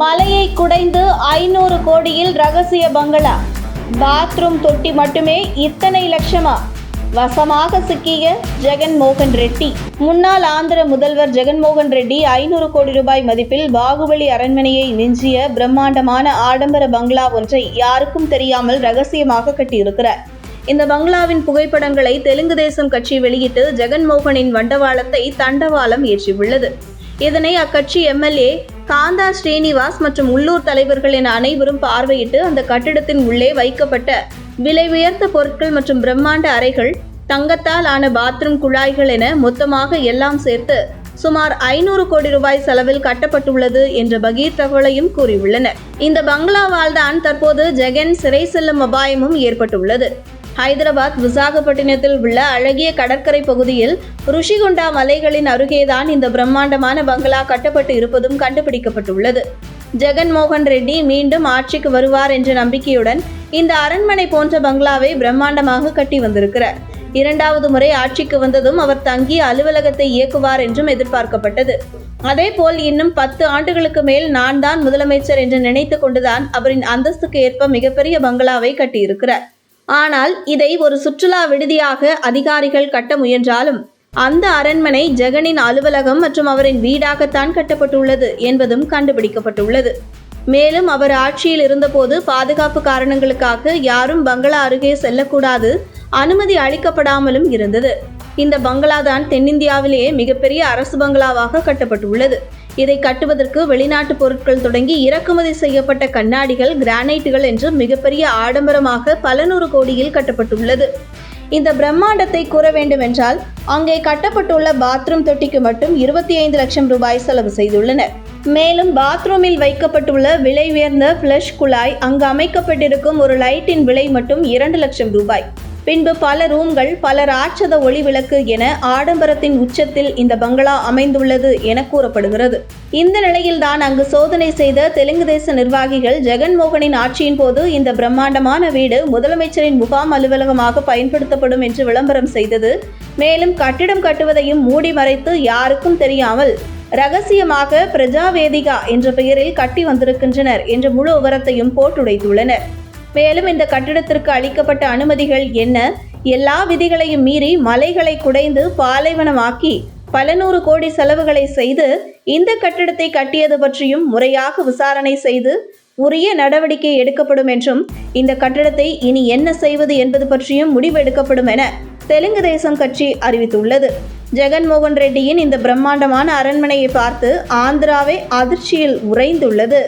மலையை குடைந்து ஐநூறு கோடியில் ரகசிய பங்களா. பாத்ரூம் தொட்டி மட்டுமே இத்தனை லட்சமா? வசமாக சிக்கிய ஜெகன் மோகன் ரெட்டி. முன்னாள் ஆந்திர முதல்வர் ஜெகன்மோகன் ரெட்டி ஐநூறு கோடி ரூபாய் மதிப்பில் பாகுபலி அரண்மனையை மிஞ்சிய பிரம்மாண்டமான ஆடம்பர பங்களா ஒன்றை யாருக்கும் தெரியாமல் ரகசியமாக கட்டியிருக்கிறார். இந்த பங்களாவின் புகைப்படங்களை தெலுங்கு தேசம் கட்சி வெளியிட்டு ஜெகன்மோகனின் வண்டவாளத்தை தண்டவாளம் ஏற்றியுள்ளது. இதனை அக்கட்சி எம்எல்ஏ காந்தா ஸ்ரீனிவாஸ் மற்றும் உள்ளூர் தலைவர்கள் என அனைவரும் பார்வையிட்டு அந்த கட்டிடத்தின் உள்ளே வைக்கப்பட்ட விலை உயர்ந்த பொருட்கள் மற்றும் பிரம்மாண்ட அறைகள் தங்கத்தால் ஆன பாத்ரூம் குழாய்கள் என மொத்தமாக எல்லாம் சேர்த்து சுமார் ஐநூறு கோடி ரூபாய் செலவில் கட்டப்பட்டுள்ளது என்ற பகீர் தகவலையும் கூறியுள்ளனர். இந்த பங்களாவால் தான் தற்போது ஜெகன் சிறை செல்லும் அபாயமும் ஏற்பட்டுள்ளது. ஹைதராபாத் விசாகப்பட்டினத்தில் உள்ள அழகிய கடற்கரை பகுதியில் ருஷிகுண்டா மலைகளின் அருகேதான் இந்த பிரம்மாண்டமான பங்களா கட்டப்பட்டு இருப்பதும் கண்டுபிடிக்கப்பட்டுள்ளது. ஜெகன் மோகன் ரெட்டி மீண்டும் ஆட்சிக்கு வருவார் என்ற நம்பிக்கையுடன் இந்த அரண்மனை போன்ற பங்களாவை பிரம்மாண்டமாக கட்டி வந்திருக்கிறார். இரண்டாவது முறை ஆட்சிக்கு வந்ததும் அவர் தங்கி அலுவலகத்தை இயக்குவார் என்றும் எதிர்பார்க்கப்பட்டது. அதேபோல் இன்னும் பத்து ஆண்டுகளுக்கு மேல் நான் தான் முதலமைச்சர் என்று நினைத்து கொண்டுதான் அவரின் அந்தஸ்துக்கு ஏற்ப மிகப்பெரிய பங்களாவை கட்டியிருக்கிறார். ஆனால் இதை ஒரு சுற்றுலா விடுதியாக அதிகாரிகள் கட்ட முயன்றாலும் அந்த அரண்மனை ஜெகனின் அலுவலகம் மற்றும் அவரின் வீடாகத்தான் கட்டப்பட்டுள்ளது என்பதும் கண்டுபிடிக்கப்பட்டுள்ளது. மேலும் அவர் ஆட்சியில் இருந்தபோது பாதுகாப்பு காரணங்களுக்காக யாரும் பங்களா அருகே செல்லக்கூடாது அனுமதி அளிக்கப்படாமலும் இருந்தது. இந்த பங்களா தான் தென்னிந்தியாவிலேயே மிகப்பெரிய அரசு பங்களாவாக கட்டப்பட்டுள்ளது. இதை கட்டுவதற்கு வெளிநாட்டு பொருட்கள் தொடங்கி இறக்குமதி செய்யப்பட்ட கண்ணாடிகள் கிரானைட்டுகள் என்று மிகப்பெரிய ஆடம்பரமாக பல நூறு கோடியில் கட்டப்பட்டுள்ளது. இந்த பிரம்மாண்டத்தை கூற வேண்டுமென்றால் அங்கே கட்டப்பட்டுள்ள பாத்ரூம் தொட்டிக்கு மட்டும் இருபத்தி ஐந்து லட்சம் ரூபாய் செலவு செய்துள்ளனர். மேலும் பாத்ரூமில் வைக்கப்பட்டுள்ள விலை உயர்ந்த ஃப்ளஷ் குழாய் அங்கு அமைக்கப்பட்டிருக்கும் ஒரு லைட்டின் விலை மட்டும் இரண்டு லட்சம் ரூபாய். பின்பு பல ரூம்கள் பல ராட்சத ஒளி விளக்கு என ஆடம்பரத்தின் உச்சத்தில் இந்த பங்களா அமைந்துள்ளது என கூறப்படுகிறது. இந்த நிலையில்தான் அங்கு சோதனை செய்த தெலுங்கு தேச நிர்வாகிகள் ஜெகன்மோகனின் ஆட்சியின் போது இந்த பிரம்மாண்டமான வீடு முதலமைச்சரின் முகாம் அலுவலகமாக பயன்படுத்தப்படும் என்று விளம்பரம் செய்தது. மேலும் கட்டிடம் கட்டுவதையும் மூடி மறைத்து யாருக்கும் தெரியாமல் ரகசியமாக பிரஜாவேதிகா என்ற பெயரில் கட்டி வந்திருக்கின்றனர் என்ற முழு விவரத்தையும் போட்டுடைத்துள்ளனர். மேலும் இந்த கட்டிடத்திற்கு அளிக்கப்பட்ட அனுமதிகள் என்ன? எல்லா விதிகளையும் மீறி மலைகளை குடைந்து பாலைவனமாக்கி பல நூறு கோடி செலவுகளை செய்து இந்த கட்டிடத்தை கட்டியது பற்றியும் முறையாக விசாரணை செய்து உரிய நடவடிக்கை எடுக்கப்படும் என்றும் இந்த கட்டிடத்தை இனி என்ன செய்வது என்பது பற்றியும் முடிவெடுக்கப்படும் என தெலுங்கு தேசம் கட்சி அறிவித்துள்ளது. ஜெகன்மோகன் ரெட்டியின் இந்த பிரம்மாண்டமான அரண்மனையை பார்த்து ஆந்திராவே அதிர்ச்சியில் உறைந்துள்ளது.